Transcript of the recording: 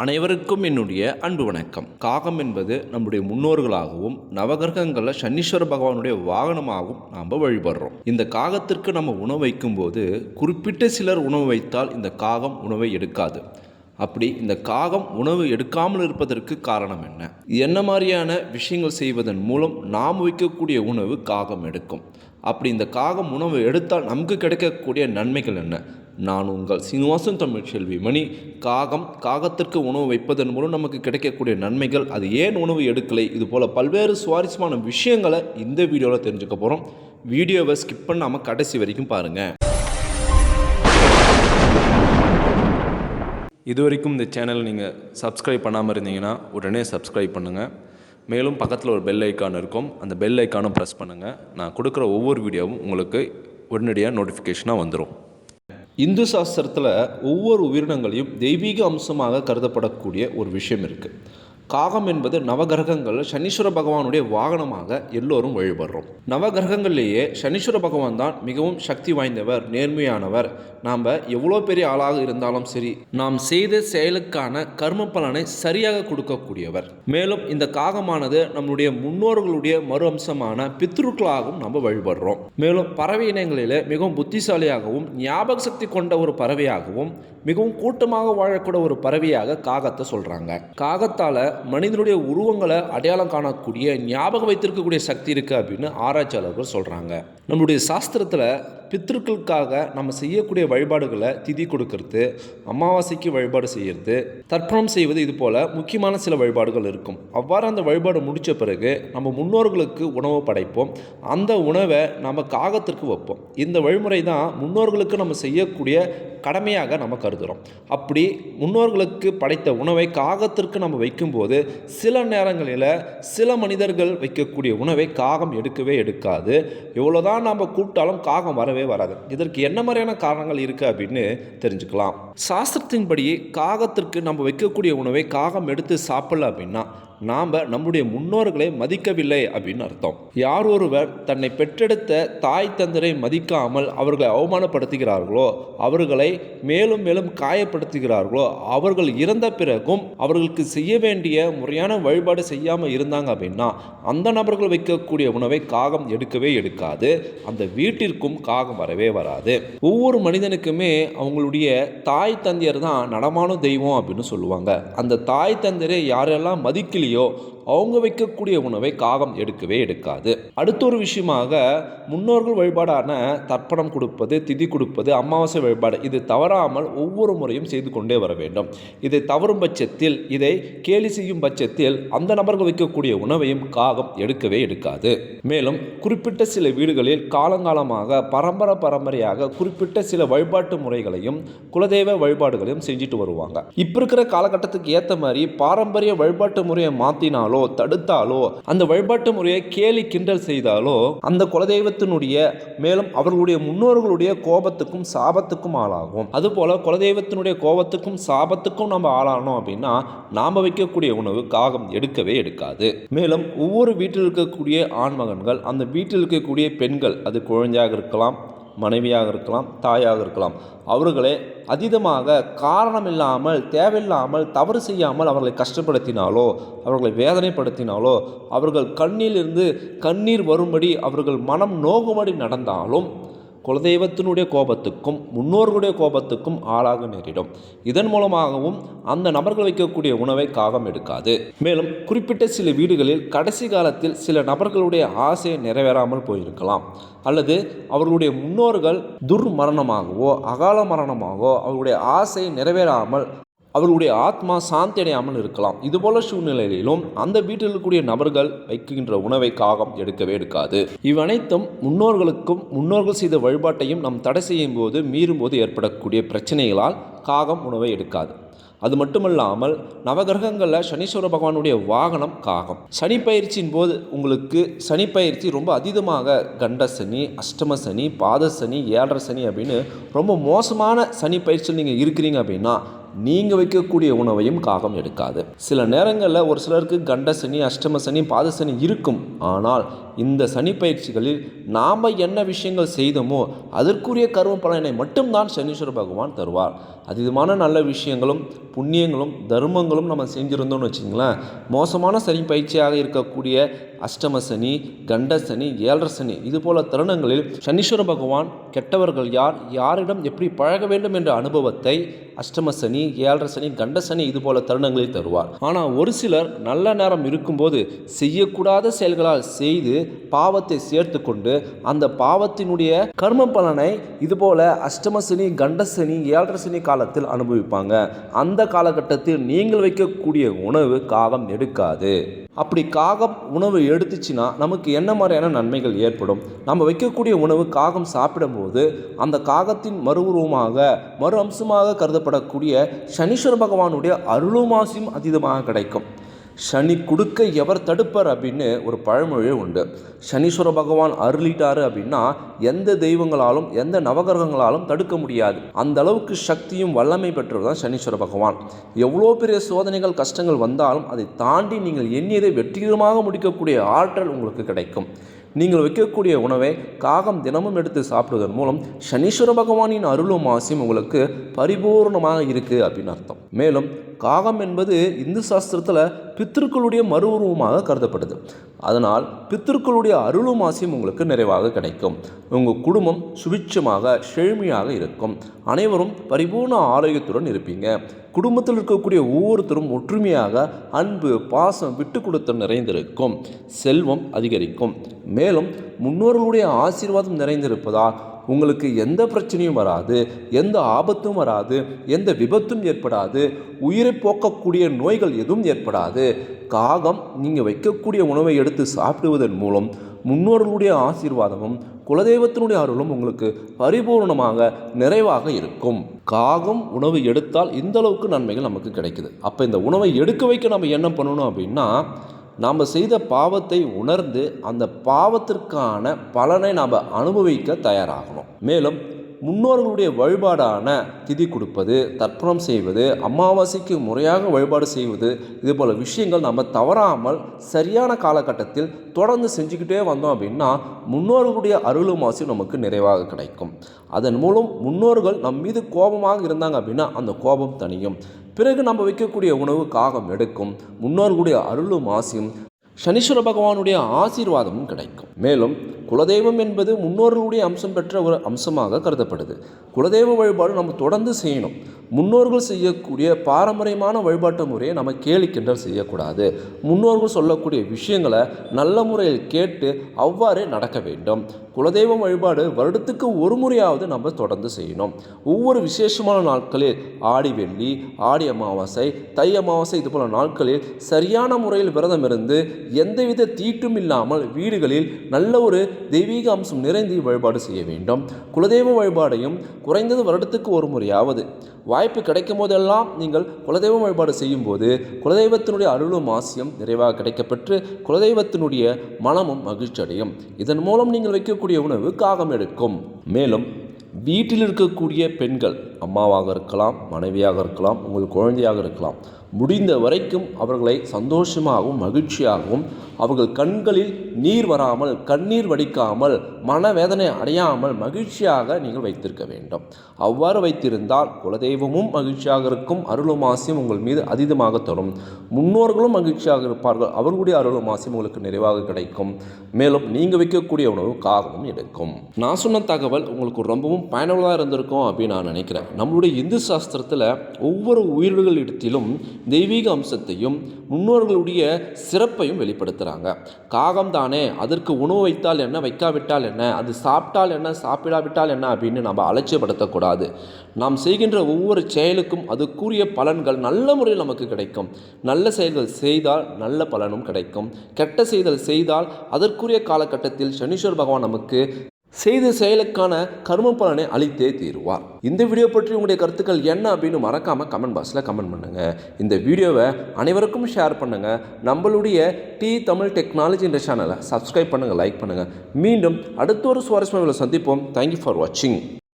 அனைவருக்கும் என்னுடைய அன்பு வணக்கம். காகம் என்பது நம்முடைய முன்னோர்களாகவும் நவகிரகங்களில் சனீஸ்வர பகவானுடைய வாகனமாகவும் நாம் வழிபடுறோம். இந்த காகத்திற்கு நம்ம உணவு வைக்கும்போது குறிப்பிட்ட சிலர் உணவு வைத்தால் இந்த காகம் உணவை எடுக்காது. அப்படி இந்த காகம் உணவு எடுக்காமல் இருப்பதற்கு காரணம் என்ன? என்ன மாதிரியான விஷயங்கள் செய்வதன் மூலம் நாம் வைக்கக்கூடிய உணவு காகம் எடுக்கும். அப்படி இந்த காகம் உணவு எடுத்தால் நமக்கு கிடைக்கக்கூடிய நன்மைகள் என்ன? நான் உங்கள் சீனிவாசன் தமிழ் செல்வி. மணி காகம் காகத்திற்கு உணவு வைப்பதன் மூலம் நமக்கு கிடைக்கக்கூடிய நன்மைகள் அது ஏன் உணவு எடுக்கலை? இது போல் பல்வேறு சுவாரஸ்யமான விஷயங்களை இந்த வீடியோவில் தெரிஞ்சுக்க போகிறோம் வீடியோவை ஸ்கிப் பண்ணாமல் கடைசி வரைக்கும் பாருங்கள் இது வரைக்கும் இந்த சேனல் நீங்கள் சப்ஸ்கிரைப் பண்ணாமல் இருந்தீங்கன்னா உடனே சப்ஸ்கிரைப் பண்ணுங்கள் மேலும் பக்கத்தில் ஒரு பெல் ஐக்கான் இருக்கும். அந்த பெல் ஐக்கானும் ப்ரெஸ் பண்ணுங்கள் நான் கொடுக்குற ஒவ்வொரு வீடியோவும் உங்களுக்கு உடனடியாக நோட்டிஃபிகேஷனாக வந்துடும் இந்து சாஸ்திரத்தில் ஒவ்வொரு உயிரினங்களையும் தெய்வீக அம்சமாக கருதப்படக்கூடிய ஒரு விஷயம் இருக்குது காகம் என்பது நவகிரகங்கள் சனீஸ்வர பகவானுடைய வாகனமாக எல்லோரும் வழிபடுறோம். நவகிரகங்கள்லேயே சனீஸ்வர பகவான் தான் மிகவும் சக்தி வாய்ந்தவர் நேர்மையானவர். நாம் எவ்வளோ பெரிய ஆளாக இருந்தாலும் சரி நாம் செய்த செயலுக்கான கர்ம பலனை சரியாக கொடுக்கக்கூடியவர். மேலும் இந்த காகமானது நம்முடைய முன்னோர்களுடைய மறு அம்சமான பித்ருக்களாகவும் நம்ம வழிபடுறோம். மேலும் பறவை இனங்களிலே மிகவும் புத்திசாலியாகவும் ஞாபக சக்தி கொண்ட ஒரு பறவையாகவும் மிகவும் கூட்டமாக வாழக்கூடிய ஒரு பறவையாக காகத்தை சொல்கிறாங்க காகத்தால் மனிதனுடைய உருவங்களை அடையாளம் காணக்கூடிய ஞாபகம் வைத்திருக்கக்கூடிய சக்தி இருக்குது அப்படின்னு ஆராய்ச்சியாளர்கள் சொல்கிறாங்க நம்மளுடைய சாஸ்திரத்தில் பித்திருக்களுக்காக நம்ம செய்யக்கூடிய வழிபாடுகளை திதி கொடுக்கறது அமாவாசைக்கு வழிபாடு செய்கிறது தர்ப்பணம் செய்வது இது போல் முக்கியமான சில வழிபாடுகள் இருக்கும். அவ்வாறு அந்த வழிபாடு முடித்த பிறகு நம்ம முன்னோர்களுக்கு உணவு படைப்போம். அந்த உணவை நம்ம காகத்திற்கு வைப்போம். இந்த வழிமுறை தான் முன்னோர்களுக்கு நம்ம செய்யக்கூடிய கடமையாக நம்ம கருதுகிறோம் அப்படி முன்னோர்களுக்கு படைத்த உணவை காகத்திற்கு நம்ம வைக்கும்போது சில நேரங்களில் சில மனிதர்கள் வைக்கக்கூடிய உணவை காகம் எடுக்கவே எடுக்காது. எவ்வளோதான் நம்ம கூப்பிட்டாலும் காகம் வரவே வராது. இதற்கு என்ன மாதிரியான காரணங்கள் இருக்குது அப்படின்னு தெரிஞ்சுக்கலாம். சாஸ்திரத்தின்படி காகத்திற்கு நம்ம வைக்கக்கூடிய உணவை காகம் எடுத்து சாப்பிடல அப்படின்னா நாம் நம்முடைய முன்னோர்களை மதிக்கவில்லை அப்படின்னு அர்த்தம். யார் ஒருவர் தன்னை பெற்றெடுத்த தாய் தந்தரை மதிக்காமல் அவர்களை அவமானப்படுத்துகிறார்களோ அவர்களை மேலும் மேலும் காயப்படுத்துகிறார்களோ அவர்கள் இறந்த பிறகும் அவர்களுக்கு செய்ய வேண்டிய முறையான வழிபாடு செய்யாமல் இருந்தாங்க அப்படின்னா அந்த நபர்கள் வைக்கக்கூடிய உணவை காகம் எடுக்கவே எடுக்காது. அந்த வீட்டிற்கும் காகம் வரவே வராது. ஒவ்வொரு மனிதனுக்குமே அவங்களுடைய தாய் தந்தையர் தான் நடமாடும் தெய்வம் அப்படின்னு சொல்லுவாங்க. அந்த தாய் தந்தையரை யாரெல்லாம் மதிக்கலையோ 理由 அவங்க வைக்கக்கூடிய உணவை காகம் எடுக்கவே எடுக்காது. அடுத்த ஒரு விஷயமாக முன்னோர்கள் வழிபாடான தர்ப்பணம் கொடுப்பது திதி கொடுப்பது அமாவாசை வழிபாடு இது தவறாமல் ஒவ்வொரு முறையும் செய்து கொண்டே வர வேண்டும். இதை தவறும் பட்சத்தில் இதை கேலி செய்யும் பட்சத்தில் அந்த நபர்கள் வைக்கக்கூடிய உணவையும் காகம் எடுக்கவே எடுக்காது. மேலும் குறிப்பிட்ட சில வீடுகளில் காலங்காலமாக பரம்பரை பரம்பரையாக குறிப்பிட்ட சில வழிபாட்டு முறைகளையும் குலதெய்வ வழிபாடுகளையும் செஞ்சுட்டு வருவாங்க. இப்போ இருக்கிற காலகட்டத்துக்கு ஏற்ற மாதிரி பாரம்பரிய வழிபாட்டு முறையை மாற்றினாலும் மாற்றினாலோ தடுத்தாலோ அந்த வழிபாட்டு முறையை கேலி கிண்டல் செய்தாலோ அந்த குலதெய்வத்தினுடைய மேலும் அவர்களுடைய முன்னோர்களுடைய கோபத்துக்கும் சாபத்துக்கும் ஆளாகும். அதுபோல குலதெய்வத்தினுடைய கோபத்துக்கும் சாபத்துக்கும் நம்ம ஆளானோம் அப்படின்னா நாம் வைக்கக்கூடிய உணவு காகம் எடுக்கவே எடுக்காது. மேலும் ஒவ்வொரு வீட்டில் இருக்கக்கூடிய ஆண்மகன்கள் அந்த வீட்டில் இருக்கக்கூடிய பெண்கள் அது குழந்தையாக இருக்கலாம் மனைவியாக இருக்கலாம் தாயாக இருக்கலாம். அவர்களே அதீதமாக காரணமில்லாமல் தேவையில்லாமல் தவறு செய்யாமல் அவர்களை கஷ்டப்படுத்தினாலோ அவர்களை வேதனைப்படுத்தினாலோ அவர்கள் கண்ணிலிருந்து கண்ணீர் வரும்படி அவர்கள் மனம் நோகும்படி நடந்தாலும் குலதெய்வத்தினுடைய கோபத்துக்கும் முன்னோர்களுடைய கோபத்துக்கும் ஆளாக நேரிடும். இதன் மூலமாகவும் அந்த நபர்கள் வைக்கக்கூடிய உணவை காகம் எடுக்காது. மேலும் குறிப்பிட்ட சில வீடுகளில் கடைசி காலத்தில் சில நபர்களுடைய ஆசை நிறைவேறாமல் போயிருக்கலாம். அல்லது அவர்களுடைய முன்னோர்கள் துர்மரணமாகவோ அகால மரணமாகவோ அவர்களுடைய ஆசை நிறைவேறாமல் அவர்களுடைய ஆத்மா சாந்தி அடையாமல் இருக்கலாம். இதுபோல சூழ்நிலையிலும் அந்த வீட்டில் இருக்கக்கூடிய நபர்கள் வைக்கின்ற உணவை காகம் எடுக்கவே எடுக்காது. இவ்வனைத்தும் முன்னோர்களுக்கும் முன்னோர்கள் செய்த வழிபாட்டையும் நாம் தடை செய்யும் போது மீறும் போது ஏற்படக்கூடிய பிரச்சனைகளால் காகம் உணவை எடுக்காது. அது மட்டுமல்லாமல் நவகிரகங்களில் சனீஸ்வர பகவானுடைய வாகனம் காகம். சனி பயிற்சியின் போது உங்களுக்கு சனி பயிற்சி ரொம்ப அதீதமாக கண்ட சனி அஷ்டம சனி பாத சனி ஏழரை சனி அப்படின்னு ரொம்ப மோசமான சனி பயிற்சியில் நீங்கள் இருக்கிறீங்க அப்படின்னா நீங்கள் வைக்கக்கூடிய உணவையும் காகம் எடுக்காது. சில நேரங்களில் ஒரு சிலருக்கு கண்ட சனி அஷ்டம சனி பாத சனி இருக்கும். ஆனால் இந்த சனி பயிற்சிகளில் நாம் என்ன விஷயங்கள் செய்தோமோ அதற்குரிய கர்ம பலனை மட்டும்தான் சனீஸ்வர பகவான் தருவார். அதிகமான நல்ல விஷயங்களும் புண்ணியங்களும் தர்மங்களும் நம்ம செஞ்சுருந்தோம்னு வச்சுங்களேன் மோசமான சனி பயிற்சியாக இருக்கக்கூடிய அஷ்டம சனி கண்ட சனி ஏழரை சனி இது போல தருணங்களில் சனீஸ்வர பகவான் கெட்டவர்கள் யார் யாரிடம் எப்படி பழக வேண்டும் என்ற அனுபவத்தை அஷ்டம சனி ஏழரை சனி கண்ட சனி இது போல தருணங்களில் தருவார். ஆனால் ஒரு சிலர் நல்ல நேரம் இருக்கும்போது செய்யக்கூடாத செயல்களால் செய்து பாவத்தை சேர்த்து கொண்டு அந்த பாவத்தினுடைய கர்ம பலனை இதுபோல அஷ்டம சனி கண்ட சனி ஏழரை சனி காலத்தில் அனுபவிப்பாங்க. அந்த காலகட்டத்தில் நீங்கள் வைக்கக்கூடிய உணவு காகம் எடுக்காது. அப்படி காகம் உணவு எடுத்துச்சுன்னா நமக்கு என்ன மாதிரியான நன்மைகள் ஏற்படும்? நம்ம வைக்கக்கூடிய உணவு காகம் சாப்பிடும்போது அந்த காகத்தின் மறு உருவமாக மறு அம்சமாக கருதப்படக்கூடிய சனீஸ்வர பகவானுடைய அருளுமாசியும் அதீதமாக கிடைக்கும். சனி கொடுக்க எவர் தடுப்பார் அப்படின்னு ஒரு பழமொழி உண்டு. சனீஸ்வர பகவான் அருளிட்டாரு அப்படின்னா எந்த தெய்வங்களாலும் எந்த நவகிரகங்களாலும் தடுக்க முடியாது. அந்த அளவுக்கு சக்தியும் வல்லமை பெற்றவர் தான் சனீஸ்வர பகவான். எவ்வளோ பெரிய சோதனைகள் கஷ்டங்கள் வந்தாலும் அதை தாண்டி நீங்கள் எண்ணியதை வெற்றிகரமாக முடிக்கக்கூடிய ஆற்றல் உங்களுக்கு கிடைக்கும். நீங்கள் வைக்கக்கூடிய உணவை காகம் தினமும் எடுத்து சாப்பிடுவதன் மூலம் சனீஸ்வர பகவானின் அருளும் ஆசையும் உங்களுக்கு பரிபூர்ணமாக இருக்குது அப்படின்னு அர்த்தம். மேலும் காகம் என்பது இந்து சாஸ்திரத்தில் பித்திருக்களுடைய மறு உருவமாக கருதப்படுது அதனால் பித்திருக்களுடைய அருளும் ஆசையும் உங்களுக்கு நிறைவாக கிடைக்கும். உங்கள் குடும்பம் சுபிட்சமாக செழுமையாக இருக்கும். அனைவரும் பரிபூர்ண ஆரோக்கியத்துடன் இருப்பீங்க. குடும்பத்தில் இருக்கக்கூடிய ஒவ்வொருத்தரும் ஒற்றுமையாக அன்பு பாசம் விட்டு கொடுத்த நிறைந்திருக்கும். செல்வம் அதிகரிக்கும். மேலும் முன்னோர்களுடைய ஆசீர்வாதம் நிறைந்திருப்பதால் உங்களுக்கு எந்த பிரச்சனையும் வராது எந்த ஆபத்தும் வராது எந்த விபத்தும் ஏற்படாது உயிரை போக்கக்கூடிய நோய்கள் எதுவும் ஏற்படாது. காகம் நீங்கள் வைக்கக்கூடிய உணவை எடுத்து சாப்பிடுவதன் மூலம் முன்னோர்களுடைய ஆசீர்வாதமும் குலதெய்வத்தினுடைய அருளும் உங்களுக்கு பரிபூர்ணமாக நிறைவாக இருக்கும். காகம் உணவு எடுத்தால் இந்த அளவுக்கு நன்மைகள் நமக்கு கிடைக்குது. அப்போ இந்த உணவை எடுக்க வைக்க நம்ம என்ன பண்ணணும் அப்படின்னா நாம் செய்த பாவத்தை உணர்ந்து அந்த பாவத்திற்கான பலனை நாம் அனுபவிக்க தயாராகணும். மேலும் முன்னோர்களுடைய வழிபாடான திதி கொடுப்பது தர்ப்பணம் செய்வது அமாவாசைக்கு முறையாக வழிபாடு செய்வது இது போல் விஷயங்கள் நம்ம தவறாமல் சரியான காலகட்டத்தில் தொடர்ந்து செஞ்சுக்கிட்டே வந்தோம் அப்படின்னா முன்னோர்களுடைய அருளுமாசி நமக்கு நிறைவாக கிடைக்கும். அதன் மூலம் முன்னோர்கள் நம் மீது கோபமாக இருந்தாங்க அப்படின்னா அந்த கோபம் தனியும் பிறகு நம்ம வைக்கக்கூடிய உணவு காகம் எடுக்கும். முன்னோர்களுடைய அருளும் ஆசியும் சனீஸ்வர பகவானுடைய ஆசீர்வாதமும் கிடைக்கும். மேலும் குலதெய்வம் என்பது முன்னோர்களுடைய அம்சம் பெற்ற ஒரு அம்சமாக கருதப்படுது. குலதெய்வ வழிபாடு நம்ம தொடர்ந்து செய்யணும். முன்னோர்கள் செய்யக்கூடிய பாரம்பரியமான வழிபாட்டு முறையை நம்ம கேலி கிண்டல் செய்யக்கூடாது. முன்னோர்கள் சொல்லக்கூடிய விஷயங்களை நல்ல முறையில் கேட்டு அவ்வாறே நடக்க வேண்டும். குலதெய்வம் வழிபாடு வருடத்துக்கு ஒரு முறையாவது நம்ம தொடர்ந்து செய்யணும். ஒவ்வொரு விசேஷமான நாட்களில் ஆடி வெள்ளி ஆடி அமாவாசை தை அமாவாசை இது போல நாட்களில் சரியான முறையில் விரதம் இருந்து எந்தவித தீட்டும் இல்லாமல் வீடுகளில் நல்ல ஒரு தெய்வீக அம்சம் நிறைந்து வழிபாடு செய்ய வேண்டும். குலதெய்வ வழிபாடையும் குறைந்தது வருடத்துக்கு ஒரு முறையாவது. வாய்ப்பு கிடைக்கும் போதெல்லாம் நீங்கள் குலதெய்வ வழிபாடு செய்யும்போது குலதெய்வத்தினுடைய அருளும் ஆசியம் நிறைவாக கிடைக்கப்பெற்று குலதெய்வத்தினுடைய மனமும் மகிழ்ச்சி அடையும் இதன் மூலம் நீங்கள் வைக்கக்கூடிய உணவு காகம் எடுக்கும். மேலும் வீட்டில் இருக்கக்கூடிய பெண்கள் அம்மாவாக இருக்கலாம் மனைவியாக இருக்கலாம் உங்கள் குழந்தையாக இருக்கலாம் முடிந்த வரைக்கும் அவர்களை சந்தோஷமாகவும் மகிழ்ச்சியாகவும் அவர்கள் கண்களில் நீர் வராமல் கண்ணீர் வடிக்காமல் மனவேதனை அடையாமல் மகிழ்ச்சியாக நீங்கள் வைத்திருக்க வேண்டும். அவ்வாறு வைத்திருந்தால் குலதெய்வமும் மகிழ்ச்சியாக இருக்கும் அருளுமாசியம் உங்கள் மீது அதீதமாக தரும் முன்னோர்களும் மகிழ்ச்சியாக இருப்பார்கள் அவர்களுடைய அருளுமாசியம் உங்களுக்கு நிறைவாக கிடைக்கும். மேலும் நீங்கள் வைக்கக்கூடிய உணவு காகமும் எடுக்கும். நான் சொன்ன தகவல் உங்களுக்கு ரொம்பவும் பயனுள்ளதாக இருந்திருக்கும் அப்படின்னு நான் நினைக்கிறேன். நம்மளுடைய இந்து சாஸ்திரத்தில் ஒவ்வொரு உயிர்களிடத்திலும் தெய்வீக அம்சத்தையும் முன்னோர்களுடைய சிறப்பையும் வெளிப்படுத்துகிறாங்க காகம் தானே அதற்கு உணவு வைத்தால் என்ன வைக்காவிட்டால் என்ன அது சாப்பிட்டால் என்ன சாப்பிடாவிட்டால் என்ன அப்படின்னு நம்ம அலட்சியப்படுத்தக்கூடாது. நாம் செய்கின்ற ஒவ்வொரு செயலுக்கும் அதுக்குரிய பலன்கள் நல்ல முறையில் நமக்கு கிடைக்கும். நல்ல செயல்கள் செய்தால் நல்ல பலனும் கிடைக்கும். கெட்ட செய்தல் செய்தால் அதற்குரிய காலகட்டத்தில் சனீஸ்வர் பகவான் நமக்கு செய்த செயலுக்கான கர்ம பலனை அளித்தே தீருவார். இந்த வீடியோ பற்றி உங்களுடைய கருத்துக்கள் என்ன அப்படின்னு மறக்காமல் கமெண்ட் பாக்ஸில் கமெண்ட் பண்ணுங்கள் இந்த வீடியோவை அனைவருக்கும் ஷேர் பண்ணுங்கள் நம்மளுடைய டி தமிழ் டெக்னாலஜின்ற சேனலை சப்ஸ்கிரைப் பண்ணுங்கள் லைக் பண்ணுங்கள் மீண்டும் அடுத்த ஒரு சுவாரஸ்யமான சந்திப்போம். தேங்க்யூ ஃபார் வாட்சிங்